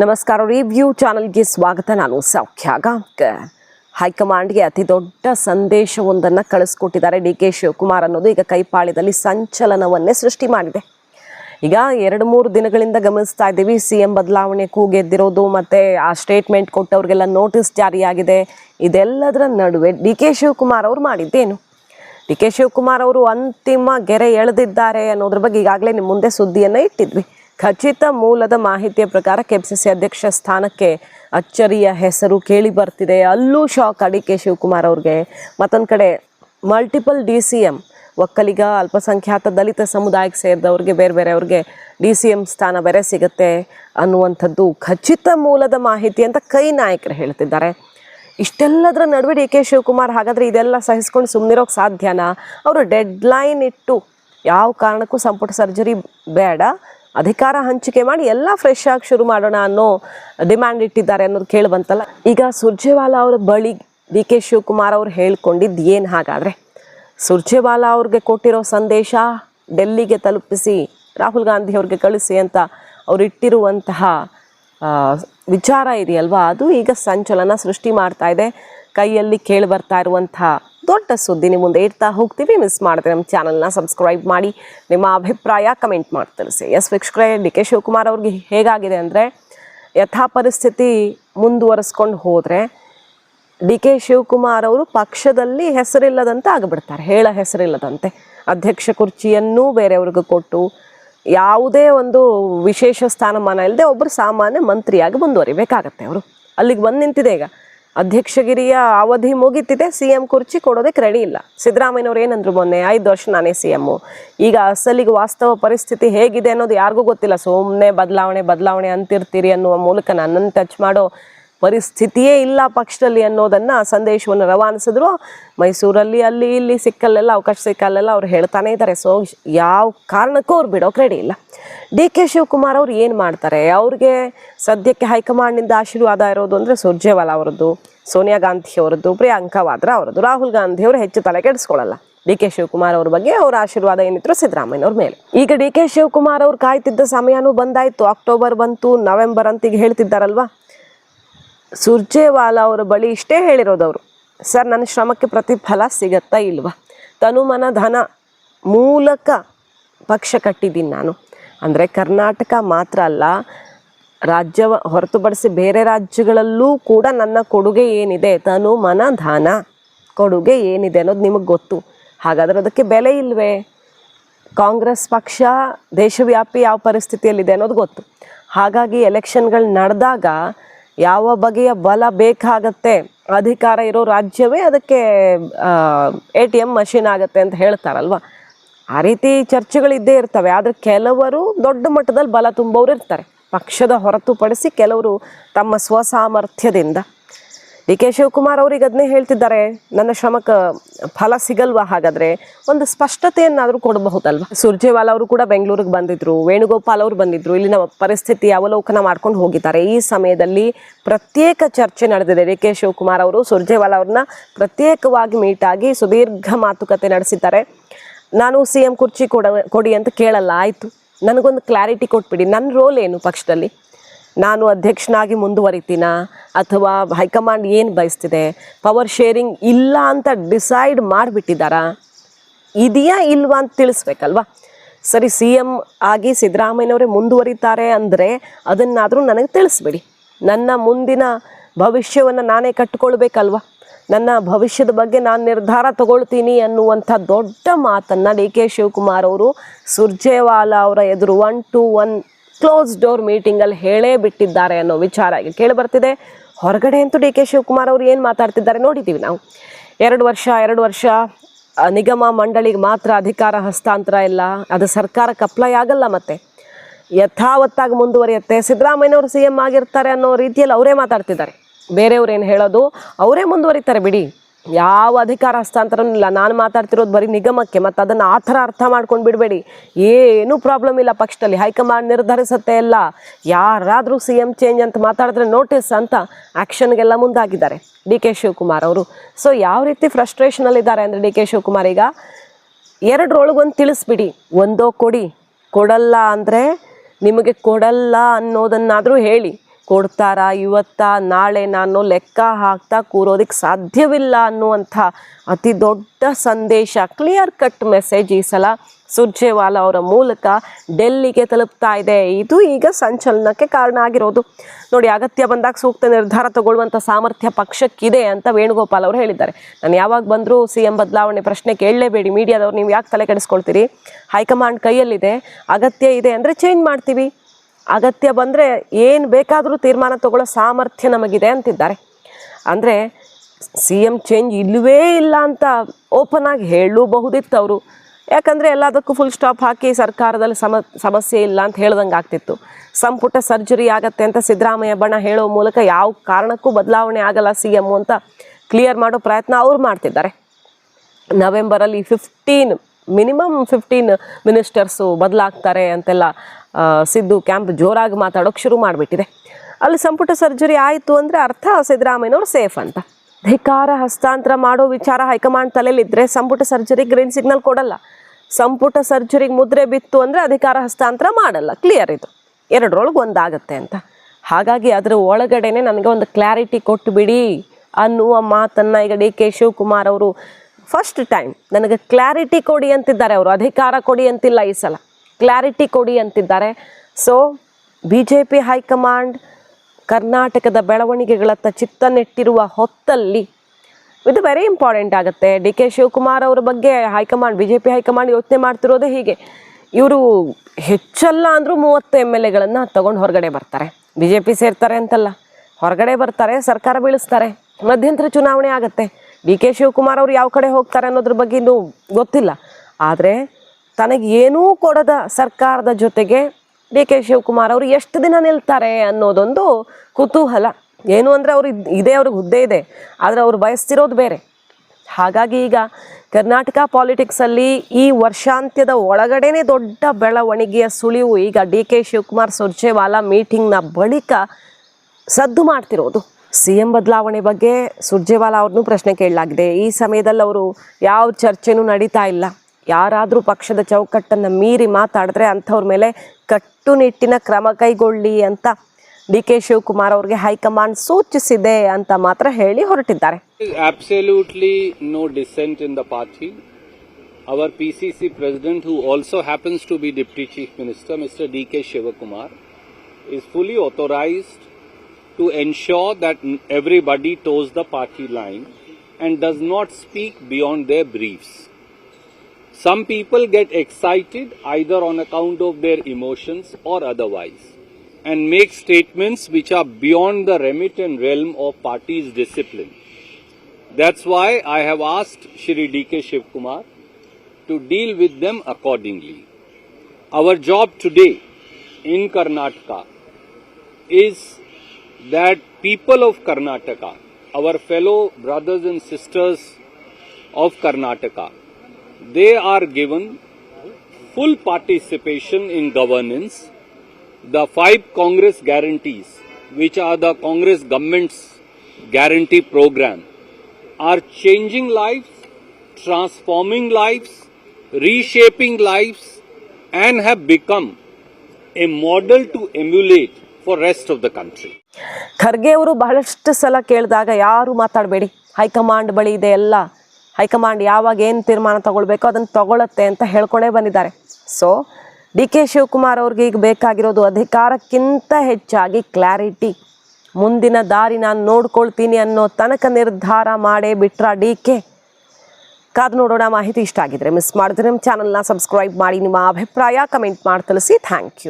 ನಮಸ್ಕಾರ ರಿವ್ಯೂ ಚಾನಲ್ಗೆ ಸ್ವಾಗತ. ನಾನು ಸೌಖ್ಯ ಗಾಂವ್ಕರ್ ಹೈಕಮಾಂಡ್ಗೆ ಅತಿ ದೊಡ್ಡ ಸಂದೇಶವೊಂದನ್ನು ಕಳಿಸ್ಕೊಟ್ಟಿದ್ದಾರೆ ಡಿ ಕೆ ಶಿವಕುಮಾರ್ ಅನ್ನೋದು. ಈಗ ಕೈಪಾಳ್ಯದಲ್ಲಿ ಸಂಚಲನವನ್ನೇ ಸೃಷ್ಟಿ ಮಾಡಿದೆ. ಈಗ ಎರಡು ಮೂರು ದಿನಗಳಿಂದ ಗಮನಿಸ್ತಾ ಇದ್ದೀವಿ. ಸಿ ಎಂ ಬದಲಾವಣೆ ಕೂಗೆದ್ದಿರೋದು ಮತ್ತು ಆ ಸ್ಟೇಟ್ಮೆಂಟ್ ಕೊಟ್ಟವ್ರಿಗೆಲ್ಲ ನೋಟಿಸ್ ಜಾರಿಯಾಗಿದೆ. ಇದೆಲ್ಲದರ ನಡುವೆ ಡಿ ಕೆ ಶಿವಕುಮಾರ್ ಅವರು ಮಾಡಿದ್ದೇನು? ಡಿ ಕೆ ಶಿವಕುಮಾರ್ ಅವರು ಅಂತಿಮ ಗೆರೆ ಎಳೆದಿದ್ದಾರೆ ಅನ್ನೋದ್ರ ಬಗ್ಗೆ ಈಗಾಗಲೇ ನಿಮ್ಮ ಮುಂದೆ ಸುದ್ದಿಯನ್ನು ಇಟ್ಟಿದ್ವಿ. ಖಚಿತ ಮೂಲದ ಮಾಹಿತಿಯ ಪ್ರಕಾರ ಕೆಪಿಸಿಸಿ ಅಧ್ಯಕ್ಷ ಸ್ಥಾನಕ್ಕೆ ಅಚ್ಚರಿಯ ಹೆಸರು ಕೇಳಿ ಬರ್ತಿದೆ. ಅಲ್ಲೂ ಶಾಕ್. ಅಡಿಕೆ ಶಿವಕುಮಾರ್ ಅವ್ರಿಗೆ ಮತ್ತೊಂದು ಕಡೆ multiple D C M Vokkaliga, ಅಲ್ಪಸಂಖ್ಯಾತ ದಲಿತ ಸಮುದಾಯಕ್ಕೆ ಸೇರಿದವ್ರಿಗೆ ಬೇರೆ ಬೇರೆ ಅವ್ರಿಗೆ ಡಿ ಸಿ ಎಂ ಸ್ಥಾನ ಬೇರೆ ಸಿಗುತ್ತೆ ಅನ್ನುವಂಥದ್ದು ಖಚಿತ ಮೂಲದ ಮಾಹಿತಿ ಅಂತ ಕೈ ನಾಯಕರು ಹೇಳ್ತಿದ್ದಾರೆ. ಇಷ್ಟೆಲ್ಲದರ ನಡುವೆ ಡಿ ಕೆ ಶಿವಕುಮಾರ್ ಹಾಗಾದರೆ ಇದೆಲ್ಲ ಸಹಿಸ್ಕೊಂಡು ಸುಮ್ಮನಿರೋಕೆ ಸಾಧ್ಯನಾ? ಅವರು ಡೆಡ್ಲೈನ್ ಇಟ್ಟು ಯಾವ ಕಾರಣಕ್ಕೂ ಸಂಪುಟ ಸರ್ಜರಿ ಬೇಡ. ಅಧಿಕಾರ ಹಂಚಿಕೆ ಮಾಡಿ ಎಲ್ಲ ಫ್ರೆಶ್ ಆಗಿ ಶುರು ಮಾಡೋಣ ಅನ್ನೋ ಡಿಮ್ಯಾಂಡ್ ಇಟ್ಟಿದ್ದಾರೆ ಅನ್ನೋದು ಕೇಳಿ ಬಂತಲ್ಲ. ಈಗ ಸುರ್ಜೇವಾಲಾ ಅವರ ಬಳಿ ಡಿ ಕೆ ಶಿವಕುಮಾರ್ ಅವ್ರು ಹೇಳ್ಕೊಂಡಿದ್ದು ಏನು ಹಾಗಾದರೆ? ಸುರ್ಜೇವಾಲಾ ಅವ್ರಿಗೆ ಕೊಟ್ಟಿರೋ ಸಂದೇಶ ಡೆಲ್ಲಿಗೆ ತಲುಪಿಸಿ, ರಾಹುಲ್ ಗಾಂಧಿ ಅವ್ರಿಗೆ ಕಳಿಸಿ ಅಂತ ಅವ್ರು ಇಟ್ಟಿರುವಂತಹ ವಿಚಾರ ಇದೆಯಲ್ವಾ? ಅದು ಈಗ ಸಂಚಲನ ಸೃಷ್ಟಿ ಮಾಡ್ತಾ ಇದೆ. ಕೈಯಲ್ಲಿ ಕೇಳಿ ಬರ್ತಾ ಇರುವಂತಹ ದೊಡ್ಡ ಸುದ್ದಿ ನಿಮ್ಮ ಮುಂದೆ ಇಡ್ತಾ ಹೋಗ್ತೀವಿ. ಮಿಸ್ ಮಾಡಿದ್ರೆ ನಮ್ಮ ಚಾನಲ್ನ ಸಬ್ಸ್ಕ್ರೈಬ್ ಮಾಡಿ. ನಿಮ್ಮ ಅಭಿಪ್ರಾಯ ಕಮೆಂಟ್ ಮಾಡಿ ತಿಳಿಸಿ. ಎಸ್ ವೀಕ್ಷಕರೇ, ಡಿ ಕೆ ಶಿವಕುಮಾರ್ ಅವ್ರಿಗೆ ಹೇಗಾಗಿದೆ ಅಂದರೆ, ಯಥಾ ಪರಿಸ್ಥಿತಿ ಮುಂದುವರಿಸ್ಕೊಂಡು ಹೋದರೆ, ಡಿ ಕೆ ಶಿವಕುಮಾರ್ ಅವರು ಪಕ್ಷದಲ್ಲಿ ಹೆಸರಿಲ್ಲದಂತೆ ಆಗಿಬಿಡ್ತಾರೆ. ಹೇಳ ಹೆಸರಿಲ್ಲದಂತೆ. ಅಧ್ಯಕ್ಷ ಕುರ್ಚಿಯನ್ನೂ ಬೇರೆಯವ್ರಿಗೆ ಕೊಟ್ಟು, ಯಾವುದೇ ಒಂದು ವಿಶೇಷ ಸ್ಥಾನಮಾನ ಇಲ್ಲದೆ ಒಬ್ಬರು ಸಾಮಾನ್ಯ ಮಂತ್ರಿಯಾಗಿ ಮುಂದುವರಿಬೇಕಾಗತ್ತೆ ಅವರು. ಅಲ್ಲಿಗೆ ಬಂದು ನಿಂತಿದೆ ಈಗ. ಅಧ್ಯಕ್ಷಗಿರಿಯ ಅವಧಿ ಮುಗಿತಿದೆ. ಸಿ ಎಂ ಕುರ್ಚಿ ಕೊಡೋದಕ್ಕೆ ರೆಡಿ ಇಲ್ಲ. ಸಿದ್ದರಾಮಯ್ಯನವ್ರು ಏನಂದ್ರು ಮೊನ್ನೆ, ಐದು ವರ್ಷ ನಾನೇ ಸಿ ಎಮ್ಮು ಈಗ ಅಸಲಿಗೆ ವಾಸ್ತವ ಪರಿಸ್ಥಿತಿ ಹೇಗಿದೆ ಅನ್ನೋದು ಯಾರಿಗೂ ಗೊತ್ತಿಲ್ಲ. ಸುಮ್ಮನೆ ಬದಲಾವಣೆ ಬದಲಾವಣೆ ಅಂತಿರ್ತೀರಿ ಅನ್ನುವ ಮೂಲಕ ನನ್ನನ್ನು ಟಚ್ ಮಾಡೋ ಪರಿಸ್ಥಿತಿಯೇ ಇಲ್ಲ ಪಕ್ಷದಲ್ಲಿ ಅನ್ನೋದನ್ನ ಸಂದೇಶವನ್ನು ರವಾನಿಸಿದ್ರು. ಮೈಸೂರಲ್ಲಿ ಅಲ್ಲಿ ಇಲ್ಲಿ ಸಿಕ್ಕಲ್ಲೆಲ್ಲ ಅವಕಾಶ ಸಿಕ್ಕಲ್ಲೆಲ್ಲ ಅವ್ರು ಹೇಳ್ತಾನೆ ಇದ್ದಾರೆ. ಸೊ ಯಾವ ಕಾರಣಕ್ಕೂ ಅವ್ರು ಬಿಡೋಕೆ ರೆಡಿ ಇಲ್ಲ. ಡಿ ಕೆ ಶಿವಕುಮಾರ್ ಅವ್ರು ಏನು ಮಾಡ್ತಾರೆ? ಅವ್ರಿಗೆ ಸದ್ಯಕ್ಕೆ ಹೈಕಮಾಂಡ್ನಿಂದ ಆಶೀರ್ವಾದ ಇರೋದು ಅಂದರೆ ಸುರ್ಜೇವಾಲಾ ಅವರದ್ದು, ಸೋನಿಯಾ ಗಾಂಧಿ ಅವರದ್ದು, ಪ್ರಿಯಾಂಕಾ ವಾದ್ರಾ ಅವರದ್ದು, ರಾಹುಲ್ ಗಾಂಧಿ ಅವರು ಹೆಚ್ಚು ತಲೆ ಕೆಡಿಸ್ಕೊಳ್ಳಲ್ಲ. ಡಿ ಕೆ ಶಿವಕುಮಾರ್ ಅವ್ರ ಬಗ್ಗೆ ಅವ್ರ ಆಶೀರ್ವಾದ ಏನಿದ್ರು ಸಿದ್ದರಾಮಯ್ಯ ಅವ್ರ ಮೇಲೆ. ಈಗ ಡಿ ಕೆ ಶಿವಕುಮಾರ್ ಅವ್ರು ಕಾಯ್ತಿದ್ದ ಸಮಯನೂ ಬಂದಾಯ್ತು. ಅಕ್ಟೋಬರ್ ಬಂತು, ನವೆಂಬರ್ ಅಂತ ಈಗ ಹೇಳ್ತಿದ್ದಾರಲ್ವಾ? ಸುರ್ಜೇವಾಲಾ ಅವರ ಬಳಿ ಇಷ್ಟೇ ಹೇಳಿರೋದು ಅವರು. ಸರ್, ನನ್ನ ಶ್ರಮಕ್ಕೆ ಪ್ರತಿಫಲ ಸಿಗತ್ತಾ ಇಲ್ವಾ? ತನುಮನ ಧನ ಮೂಲಕ ಪಕ್ಷ ಕಟ್ಟಿದ್ದೀನಿ ನಾನು. ಅಂದರೆ ಕರ್ನಾಟಕ ಮಾತ್ರ ಅಲ್ಲ, ರಾಜ್ಯ ಹೊರತುಪಡಿಸಿ ಬೇರೆ ರಾಜ್ಯಗಳಲ್ಲೂ ಕೂಡ ನನ್ನ ಕೊಡುಗೆ ಏನಿದೆ, ತನು ಮನ ಧನ ಕೊಡುಗೆ ಏನಿದೆ ಅನ್ನೋದು ನಿಮಗೆ ಗೊತ್ತು. ಹಾಗಾದರೆ ಅದಕ್ಕೆ ಬೆಲೆ ಇಲ್ವೇ? ಕಾಂಗ್ರೆಸ್ ಪಕ್ಷ ದೇಶವ್ಯಾಪಿ ಯಾವ ಪರಿಸ್ಥಿತಿಯಲ್ಲಿದೆ ಅನ್ನೋದು ಗೊತ್ತು. ಹಾಗಾಗಿ ಎಲೆಕ್ಷನ್ಗಳು ನಡೆದಾಗ ಯಾವ ಬಗೆಯ ಬಲ ಬೇಕಾಗತ್ತೆ? ಅಧಿಕಾರ ಇರೋ ರಾಜ್ಯವೇ ಅದಕ್ಕೆ ಎ ಟಿ ಎಂ ಮಷಿನ್ ಆಗುತ್ತೆ ಅಂತ ಹೇಳ್ತಾರಲ್ವ? ಆ ರೀತಿ ಚರ್ಚೆಗಳು ಇದ್ದೇ ಇರ್ತವೆ. ಆದರೆ ಕೆಲವರು ದೊಡ್ಡ ಮಟ್ಟದಲ್ಲಿ ಬಲ ತುಂಬೋರು ಇರ್ತಾರೆ. ಪಕ್ಷದ ಹೊರತುಪಡಿಸಿ ಕೆಲವರು ತಮ್ಮ ಸ್ವಸಾಮರ್ಥ್ಯದಿಂದ. ಡಿ ಕೆ ಶಿವಕುಮಾರ್ ಅವ್ರಿಗೆ ಅದನ್ನೇ ಹೇಳ್ತಿದ್ದಾರೆ, ನನ್ನ ಶ್ರಮಕ್ಕೆ ಫಲ ಸಿಗಲ್ವಾ ಹಾಗಾದ್ರೆ? ಒಂದು ಸ್ಪಷ್ಟತೆಯನ್ನಾದರೂ ಕೊಡಬಹುದಲ್ವಾ? ಸುರ್ಜೇವಾಲಾ ಅವರು ಕೂಡ ಬೆಂಗಳೂರಿಗೆ ಬಂದಿದ್ರು, ವೇಣುಗೋಪಾಲ್ ಅವರು ಬಂದಿದ್ರು ಇಲ್ಲಿನ ಪರಿಸ್ಥಿತಿ ಅವಲೋಕನ ಮಾಡ್ಕೊಂಡು ಹೋಗಿದ್ದಾರೆ. ಈ ಸಮಯದಲ್ಲಿ ಪ್ರತ್ಯೇಕ ಚರ್ಚೆ ನಡೆದಿದೆ. ಡಿ ಕೆ ಶಿವಕುಮಾರ್ ಅವರು ಸುರ್ಜೇವಾಲಾ ಅವ್ರನ್ನ ಪ್ರತ್ಯೇಕವಾಗಿ ಮೀಟ್ ಆಗಿ ಸುದೀರ್ಘ ಮಾತುಕತೆ ನಡೆಸಿದ್ದಾರೆ. ನಾನು ಸಿ ಎಂ ಕುರ್ಚಿ ಕೊಡ ಕೊಡಿ ಅಂತ ಕೇಳಲ್ಲ, ಆಯಿತು. ನನಗೊಂದು ಕ್ಲಾರಿಟಿ ಕೊಟ್ಬಿಡಿ. ನನ್ನ ರೋಲ್ ಏನು ಪಕ್ಷದಲ್ಲಿ? ನಾನು ಅಧ್ಯಕ್ಷನಾಗಿ ಮುಂದುವರಿತೀನಾ? ಅಥವಾ ಹೈಕಮಾಂಡ್ ಏನು ಬಯಸ್ತಿದೆ? ಪವರ್ ಶೇರಿಂಗ್ ಇಲ್ಲ ಅಂತ ಡಿಸೈಡ್ ಮಾಡಿಬಿಟ್ಟಿದ್ದಾರಾ? ಇದೆಯಾ ಇಲ್ವಾ ಅಂತ ತಿಳಿಸ್ಬೇಕಲ್ವಾ? ಸರಿ ಸಿ ಎಂ ಆಗಿ ಸಿದ್ದರಾಮಯ್ಯನವರೇ ಮುಂದುವರಿತಾರೆ ಅಂದರೆ ಅದನ್ನಾದರೂ ನನಗೆ ತಿಳಿಸ್ಬಿಡಿ. ನನ್ನ ಮುಂದಿನ ಭವಿಷ್ಯವನ್ನು ನಾನೇ ಕಟ್ಟಿಕೊಳ್ಬೇಕಲ್ವಾ ನನ್ನ ಭವಿಷ್ಯದ ಬಗ್ಗೆ ನಾನು ನಿರ್ಧಾರ ತಗೊಳ್ತೀನಿ ಅನ್ನುವಂಥ ದೊಡ್ಡ ಮಾತನ್ನು ಡಿ ಕೆ ಶಿವಕುಮಾರ್ ಅವರು ಸುರ್ಜೇವಾಲಾ ಅವರ ಎದುರು one to one close door ಮೀಟಿಂಗಲ್ಲಿ ಹೇಳೇ ಬಿಟ್ಟಿದ್ದಾರೆ ಅನ್ನೋ ವಿಚಾರ ಈಗ ಕೇಳಿ ಬರ್ತಿದೆ. ಹೊರಗಡೆ ಅಂತೂ ಡಿ ಕೆ ಶಿವಕುಮಾರ್ ಅವರು ಏನು ಮಾತಾಡ್ತಿದ್ದಾರೆ ನೋಡಿದ್ದೀವಿ ನಾವು. ಎರಡು ವರ್ಷ ಎರಡು ವರ್ಷ ನಿಗಮ ಮಂಡಳಿಗೆ ಮಾತ್ರ ಅಧಿಕಾರ ಹಸ್ತಾಂತರ ಇಲ್ಲ. ಅದು ಸರ್ಕಾರಕ್ಕೆ ಅಪ್ಲೈ ಆಗಲ್ಲ ಮತ್ತೆ. ಯಥಾವತ್ತಾಗಿ ಮುಂದುವರಿಯುತ್ತೆ. ಸಿದ್ದರಾಮಯ್ಯನವರು ಸಿ ಎಂ ಆಗಿರ್ತಾರೆ ಅನ್ನೋ ರೀತಿಯಲ್ಲಿ ಅವರೇ ಮಾತಾಡ್ತಿದ್ದಾರೆ. ಬೇರೆಯವ್ರು ಏನು ಹೇಳೋದು? ಅವರೇ ಮುಂದುವರಿತಾರೆ ಬಿಡಿ. ಯಾವ ಅಧಿಕಾರ ಹಸ್ತಾಂತರನೂ ಇಲ್ಲ. ನಾನು ಮಾತಾಡ್ತಿರೋದು ಬರೀ ನಿಗಮಕ್ಕೆ, ಮತ್ತು ಅದನ್ನು ಆ ಥರ ಅರ್ಥ ಮಾಡ್ಕೊಂಡು ಬಿಡಬೇಡಿ. ಏನೂ ಪ್ರಾಬ್ಲಮ್ ಇಲ್ಲ ಪಕ್ಷದಲ್ಲಿ. ಹೈಕಮಾಂಡ್ ನಿರ್ಧರಿಸುತ್ತೆ ಎಲ್ಲ. ಯಾರಾದರೂ ಸಿ ಎಂ ಚೇಂಜ್ ಅಂತ ಮಾತಾಡಿದ್ರೆ ನೋಟಿಸ್ ಅಂತ ಆ್ಯಕ್ಷನ್ಗೆಲ್ಲ ಮುಂದಾಗಿದ್ದಾರೆ. ಡಿ ಕೆ ಶಿವಕುಮಾರ್ ಅವರು. ಸೊ ಯಾವ ರೀತಿ ಫ್ರಸ್ಟ್ರೇಷನಲ್ಲಿದ್ದಾರೆ ಅಂದರೆ ಡಿ ಕೆ ಶಿವಕುಮಾರ್ ಈಗ? ಎರಡರೊಳಗೊಂದು ತಿಳಿಸ್ಬಿಡಿ. ಒಂದೋ ಕೊಡಿ. ಕೊಡಲ್ಲ ಅಂದರೆ ನಿಮಗೆ ಕೊಡಲ್ಲ ಅನ್ನೋದನ್ನಾದರೂ ಹೇಳಿ. ಕೊಡ್ತಾರಾ? ಇವತ್ತ, ನಾಳೆ ನಾನು ಲೆಕ್ಕ ಹಾಕ್ತಾ ಕೂರೋದಕ್ಕೆ ಸಾಧ್ಯವಿಲ್ಲ ಅನ್ನುವಂಥ ಅತಿ ದೊಡ್ಡ ಸಂದೇಶ ಕ್ಲಿಯರ್ ಕಟ್ ಮೆಸೇಜ್ ಈ ಸಲ ಸುರ್ಜೇವಾಲ ಅವರ ಮೂಲಕ ಡೆಲ್ಲಿಗೆ ತಲುಪ್ತಾ ಇದೆ. ಇದು ಈಗ ಸಂಚಲನಕ್ಕೆ ಕಾರಣ ಆಗಿರೋದು. ನೋಡಿ, ಅಗತ್ಯ ಬಂದಾಗ ಸೂಕ್ತ ನಿರ್ಧಾರ ತಗೊಳ್ಳುವಂಥ ಸಾಮರ್ಥ್ಯ ಪಕ್ಷಕ್ಕಿದೆ ಅಂತ ವೇಣುಗೋಪಾಲ್ ಅವರು ಹೇಳಿದ್ದಾರೆ. ನಾನು ಯಾವಾಗ ಬಂದರೂ ಸಿ ಎಂ ಬದಲಾವಣೆ ಪ್ರಶ್ನೆ ಕೇಳಲೇಬೇಡಿ. ಮೀಡಿಯಾದವ್ರು ನೀವು ಯಾಕೆ ತಲೆ ಕೆಡಿಸ್ಕೊಳ್ತೀರಿ? ಹೈಕಮಾಂಡ್ ಕೈಯಲ್ಲಿದೆ. ಅಗತ್ಯ ಇದೆ ಅಂದರೆ ಚೇಂಜ್ ಮಾಡ್ತೀವಿ. ಅಗತ್ಯ ಬಂದರೆ ಏನು ಬೇಕಾದರೂ ತೀರ್ಮಾನ ತಗೊಳ್ಳೋ ಸಾಮರ್ಥ್ಯ ನಮಗಿದೆ ಅಂತಿದ್ದಾರೆ. ಅಂದರೆ ಸಿ ಎಂ ಚೇಂಜ್ ಇಲ್ಲವೇ ಇಲ್ಲ ಅಂತ ಓಪನ್ ಆಗಿ ಹೇಳಬಹುದಿತ್ತು ಅವರು. ಯಾಕಂದರೆ ಎಲ್ಲದಕ್ಕೂ ಫುಲ್ ಸ್ಟಾಪ್ ಹಾಕಿ ಸರ್ಕಾರದಲ್ಲಿ ಸಮ, ಸಮಸ್ಯೆ ಇಲ್ಲ ಅಂತ ಹೇಳ್ದಂಗೆ ಆಗ್ತಿತ್ತು. ಸಂಪುಟ ಸರ್ಜರಿ ಆಗತ್ತೆ ಅಂತ ಸಿದ್ದರಾಮಯ್ಯ ಬಣ್ಣ ಹೇಳೋ ಮೂಲಕ ಯಾವ ಕಾರಣಕ್ಕೂ ಬದಲಾವಣೆ ಆಗಲ್ಲ ಸಿ ಎಮ್ಮು ಅಂತ ಕ್ಲಿಯರ್ ಮಾಡೋ ಪ್ರಯತ್ನ ಅವ್ರು ಮಾಡ್ತಿದ್ದಾರೆ. ನವೆಂಬರಲ್ಲಿ ಫಿಫ್ಟೀನ್ ಮಿನಿಮಮ್ ಫಿಫ್ಟೀನ್ ಮಿನಿಸ್ಟರ್ಸು ಬದಲಾಗ್ತಾರೆ ಅಂತೆಲ್ಲ ಸಿದ್ದು ಕ್ಯಾಂಪ್ ಜೋರಾಗಿ ಮಾತಾಡೋಕೆ ಶುರು ಮಾಡಿಬಿಟ್ಟಿದೆ. ಅಲ್ಲಿ ಸಂಪುಟ ಸರ್ಜರಿ ಆಯಿತು ಅಂದರೆ ಅರ್ಥ ಸಿದ್ದರಾಮಯ್ಯನವ್ರು ಸೇಫ್ ಅಂತ. ಅಧಿಕಾರ ಹಸ್ತಾಂತರ ಮಾಡೋ ವಿಚಾರ ಹೈಕಮಾಂಡ್ ತಲೆಯಲ್ಲಿದ್ದರೆ ಸಂಪುಟ ಸರ್ಜರಿಗೆ ಗ್ರೀನ್ ಸಿಗ್ನಲ್ ಕೊಡಲ್ಲ. ಸಂಪುಟ ಸರ್ಜರಿಗೆ ಮುದ್ರೆ ಬಿತ್ತು ಅಂದರೆ ಅಧಿಕಾರ, ಹಸ್ತಾಂತರ ಮಾಡಲ್ಲ. ಕ್ಲಿಯರ್ ಇದು. ಎರಡರೊಳಗೆ ಒಂದಾಗತ್ತೆ ಅಂತ. ಹಾಗಾಗಿ ಅದರ ಒಳಗಡೆನೆ ನನಗೆ ಒಂದು ಕ್ಲಾರಿಟಿ ಕೊಟ್ಟು ಬಿಡಿ ಅನ್ನುವ ಮಾತನ್ನು ಈಗ ಡಿ ಕೆ ಶಿವಕುಮಾರ್ ಅವರು ಫಸ್ಟ್ ಟೈಮ್ ನನಗೆ ಕ್ಲಾರಿಟಿ ಕೊಡಿ ಅಂತಿದ್ದಾರೆ ಅವರು, ಅಧಿಕಾರ ಕೊಡಿ ಅಂತಿಲ್ಲ ಈ ಸಲ. ಕ್ಲಾರಿಟಿ ಕೊಡಿ ಅಂತಿದ್ದಾರೆ. So B J P high command ಕರ್ನಾಟಕದ ಬೆಳವಣಿಗೆಗಳತ್ತ ಚಿತ್ತ ನೆಟ್ಟಿರುವ ಹೊತ್ತಲ್ಲಿ ಇದು ವೆರಿ ಇಂಪಾರ್ಟೆಂಟ್ ಆಗುತ್ತೆ. ಡಿ ಕೆ ಶಿವಕುಮಾರ್ ಅವರ ಬಗ್ಗೆ high command B J P high command ಯೋಚನೆ ಮಾಡ್ತಿರೋದು ಹೀಗೆ. ಇವರು ಹೆಚ್ಚಲ್ಲ ಅಂದರೂ ಮೂವತ್ತು ಎಂ ಎಲ್ ಎಗಳನ್ನು ತಗೊಂಡು ಹೊರಗಡೆ ಬರ್ತಾರೆ. ಬಿ ಜೆ ಪಿ ಸೇರ್ತಾರೆ ಅಂತಲ್ಲ. ಹೊರಗಡೆ ಬರ್ತಾರೆ, ಸರ್ಕಾರ ಬೀಳಿಸ್ತಾರೆ. ಮಧ್ಯಂತರ ಚುನಾವಣೆ ಆಗುತ್ತೆ. ಡಿ ಕೆ ಶಿವಕುಮಾರ್ ಅವರು ಯಾವ ಕಡೆ ಹೋಗ್ತಾರೆ ಅನ್ನೋದ್ರ ಬಗ್ಗೆ ಇನ್ನೂ ಗೊತ್ತಿಲ್ಲ. ಆದರೆ ತನಗೆ ಏನೂ ಕೊಡದ ಸರ್ಕಾರದ ಜೊತೆಗೆ ಡಿ ಕೆ ಶಿವಕುಮಾರ್ ಅವರು ಎಷ್ಟು ದಿನ ನಿಲ್ತಾರೆ ಅನ್ನೋದೊಂದು ಕುತೂಹಲ. ಏನು ಅಂದರೆ ಅವರು ಇದ್- ಅವ್ರಿಗೆ ಹುದ್ದೆ ಇದೆ, ಆದರೆ ಅವ್ರು ಬಯಸ್ತಿರೋದು ಬೇರೆ. ಹಾಗಾಗಿ ಈಗ ಕರ್ನಾಟಕ ಪಾಲಿಟಿಕ್ಸಲ್ಲಿ ಈ ವರ್ಷಾಂತ್ಯದ ಒಳಗಡೆನೆ ದೊಡ್ಡ ಬೆಳವಣಿಗೆಯ ಸುಳಿವು ಈಗ ಡಿ ಕೆ ಶಿವಕುಮಾರ್ ಸುರ್ಜೇವಾಲಾ ಮೀಟಿಂಗ್ನ ಬಳಿಕ ಸದ್ದು ಮಾಡ್ತಿರೋದು. ಸಿ ಎಂ ಬದಲಾವಣೆ ಬಗ್ಗೆ ಸುರ್ಜೇವಾಲಾ ಅವ್ರನ್ನೂ ಪ್ರಶ್ನೆ ಕೇಳಲಾಗಿದೆ ಈ ಸಮಯದಲ್ಲಿ ಅವರು ಯಾವ ಚರ್ಚೆನೂ ನಡೀತಾ ಇಲ್ಲ ಯಾರಾದರೂ ಪಕ್ಷದ ಚೌಕಟ್ಟನ್ನು ಮೀರಿ ಮಾತಾಡಿದ್ರೆ ಅಂಥವ್ರ ಮೇಲೆ ಕಟ್ಟುನಿಟ್ಟಿನ ಕ್ರಮ ಕೈಗೊಳ್ಳಿ ಅಂತ ಡಿ ಕೆ ಶಿವಕುಮಾರ್ ಅವರಿಗೆ ಹೈಕಮಾಂಡ್ ಸೂಚಿಸಿದೆ ಅಂತ ಮಾತ್ರ ಹೇಳಿ ಹೊರಟಿದ್ದಾರೆ absolutely no dissent in the party. Our PCC president, who also happens to be Deputy Chief Minister, Mr. D.K. Shivakumar, is fully authorized to ensure that everybody toes the party line and does not speak beyond their briefs. Some people get excited either on account of their emotions or otherwise and make statements which are beyond the remit and realm of party's discipline. That's why I have asked Shri D.K. Shivkumar to deal with them accordingly. Our job today in Karnataka is that people of Karnataka, our fellow brothers and sisters of Karnataka, they are given full participation in governance. The five Congress guarantees, which are the Congress government's guarantee program, are changing lives, transforming lives, reshaping lives, and have become a model to emulate for rest of the country. Kharge ಅವರು ಬಹಳಷ್ಟು ಸಲ ಕೇಳಿದಾಗ, ಯಾರು ಮಾತಾಡಬೇಡಿ? High command ಬಳಿ ಇದೆ ಎಲ್ಲ. High command ಯಾವಾಗ ಏನು ತೀರ್ಮಾನ ತಗೊಳ್ಬೇಕೋ ಅದನ್ನು ತಗೊಳತ್ತೆ ಅಂತ ಹೇಳ್ಕೊಂಡೇ ಬಂದಿದ್ದಾರೆ. ಸೊ ಡಿ ಕೆ ಶಿವಕುಮಾರ್ ಅವ್ರಿಗೆ ಈಗ ಬೇಕಾಗಿರೋದು ಅಧಿಕಾರಕ್ಕಿಂತ ಹೆಚ್ಚಾಗಿ ಕ್ಲಾರಿಟಿ. ಮುಂದಿನ ದಾರಿ ನಾನು ನೋಡ್ಕೊಳ್ತೀನಿ ಅನ್ನೋ ತನಕ ನಿರ್ಧಾರ ಮಾಡೇ ಬಿಟ್ರ ಡಿ ಕೆ. ಕಾದು ನೋಡೋಣ, ಮಾಹಿತಿ ಇಷ್ಟ ಆಗಿದ್ರೆ ಮಿಸ್ ಮಾಡಿದ್ರೆ ನಮ್ಮ ಚಾನಲ್ನ ಸಬ್ಸ್ಕ್ರೈಬ್ ಮಾಡಿ, ನಿಮ್ಮ ಅಭಿಪ್ರಾಯ ಕಮೆಂಟ್ ಮಾಡಿ ತಿಳಿಸಿ. Thank you